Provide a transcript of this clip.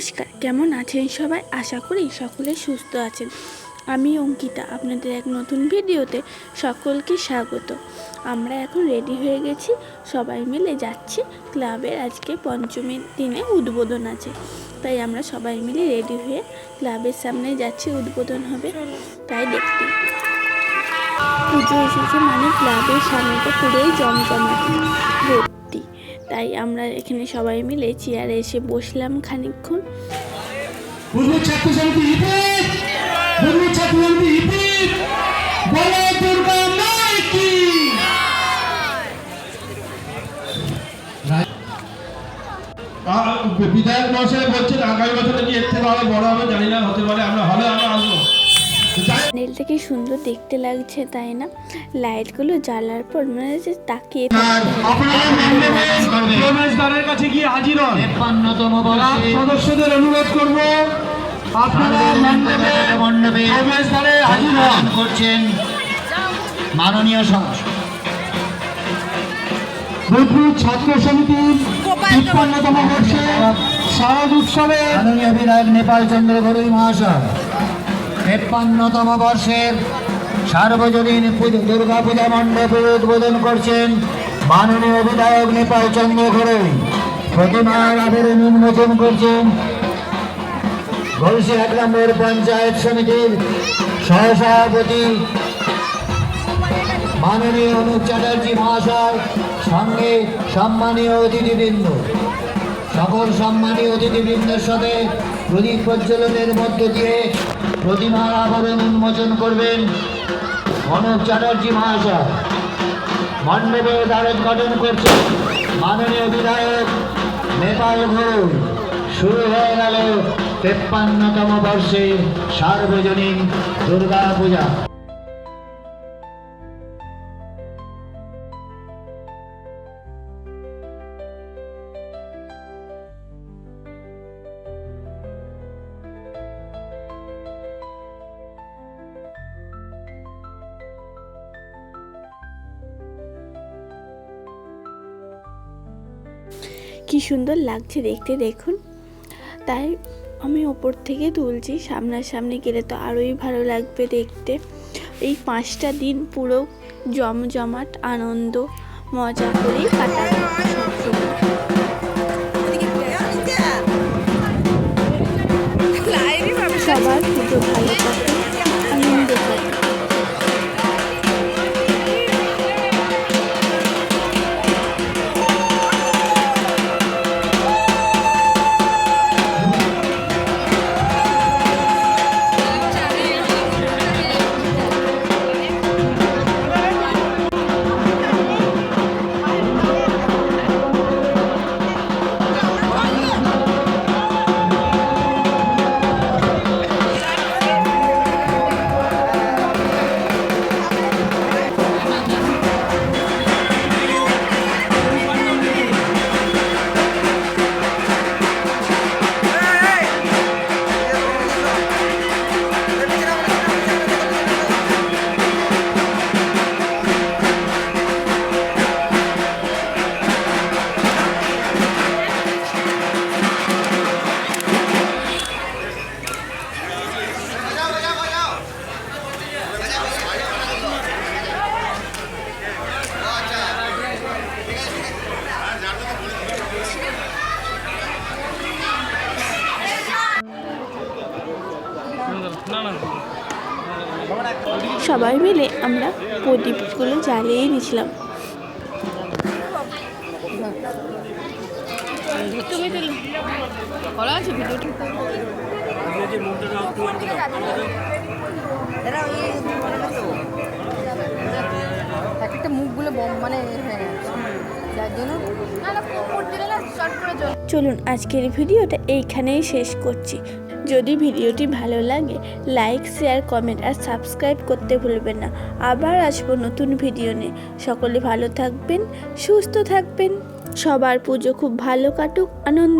নমস্কার, কেমন আছেন সবাই? আশা করি সকলে সুস্থ আছেন। আমি অঙ্কিতা, আপনাদের এক নতুন ভিডিওতে সকলকে স্বাগত। আমরা এখন রেডি হয়ে গেছি, সবাই মিলে যাচ্ছি ক্লাবের আজকে পঞ্চমীর দিনে উদ্বোধন আছে। তাই আমরা সবাই মিলে রেডি হয়ে ক্লাবের সামনে যাচ্ছি, উদ্বোধন হবে। তাই দেখতে। পুজো এসেছে মানে ক্লাবের সামনেটা পুরোই জমজমাট। ভর্তি তাই আমরা এখানে সবাই মিলে চেয়ারে এসে বসলাম কি? বিধায়ক মহাশয় বলছেন, আগামী বছরে কি এর থেকে আরও বড় হবে জানি না, হতে পারে আমরা তো যাই প্যান্ডেলটা কি সুন্দর দেখতে লাগছে তাই না? লাইটগুলো জ্বালার পর মনে হচ্ছে তাকিয়ে প্রবেশদ্বারের কাছে গিয়ে হাজির হন। সদস্যদের অনুরোধ করব আপনারা মণ্ডপে মণ্ডপে প্রবেশদ্বারে হাজির হন। করছেন মাননীয় বোলপুর ছাত্র সমিতির তিপ্পান্নতম বর্ষে শারদ উৎসবে মাননীয় বিধায়ক নেপাল চন্দ্র ঘরুই মহাশয়। তেপ্পান্নতম বর্ষের সার্বজনীন পুজো- দুর্গা পূজা মণ্ডপের উদ্বোধন করছেন মাননীয় বিধায়ক নেপাল চন্দ্র ঘরুই প্রতিমার আদরে উন্মোচন করছেন ঘলসি এক নম্বর পঞ্চায়েত সমিতির সহসভাপতি মাননীয় অনুপ চ্যাটার্জি মহাশয়, সঙ্গে সম্মানীয় অতিথিবৃন্দ। সকল সম্মানীয় অতিথিবৃন্দের সাথে প্রদীপ প্রজ্বলনের মধ্য দিয়ে প্রতিমার আবরণ উন্মোচন করবেন মনোজ চ্যাটার্জি মহাশয়। মণ্ডপে দ্বারে গঠন করছে মাননীয় বিধায়ক নেপাল ঘোষ শুরু হয়ে গেল তেপ্পান্নতম বর্ষে সার্বজনীন দুর্গা পূজা কি সুন্দর লাগছে দেখতে, দেখুন। তাই আমি ওপর থেকে তুলছি, সামনাসামনি গেলে তো আরোই ভালো লাগবে দেখতে। এই পাঁচটা দিন পুরো জমজমাট, আনন্দ, মজা করেই কাটাবে সবাই মিলে আমরা প্রদীপগুলো জ্বালিয়ে নিয়েছিলাম একটা মুখগুলো বম মানে হ্যাঁ। গেছে চলুন, আজকের ভিডিওটা এইখানেই শেষ করছি। যদি ভিডিওটি ভালো লাগে, লাইক, শেয়ার, কমেন্ট আর সাবস্ক্রাইব করতে ভুলবেন না। আবার আসব নতুন ভিডিও নিয়ে। সকলে ভালো থাকবেন, সুস্থ থাকবেন। সবার পুজো খুব ভালো কাটুক, আনন্দ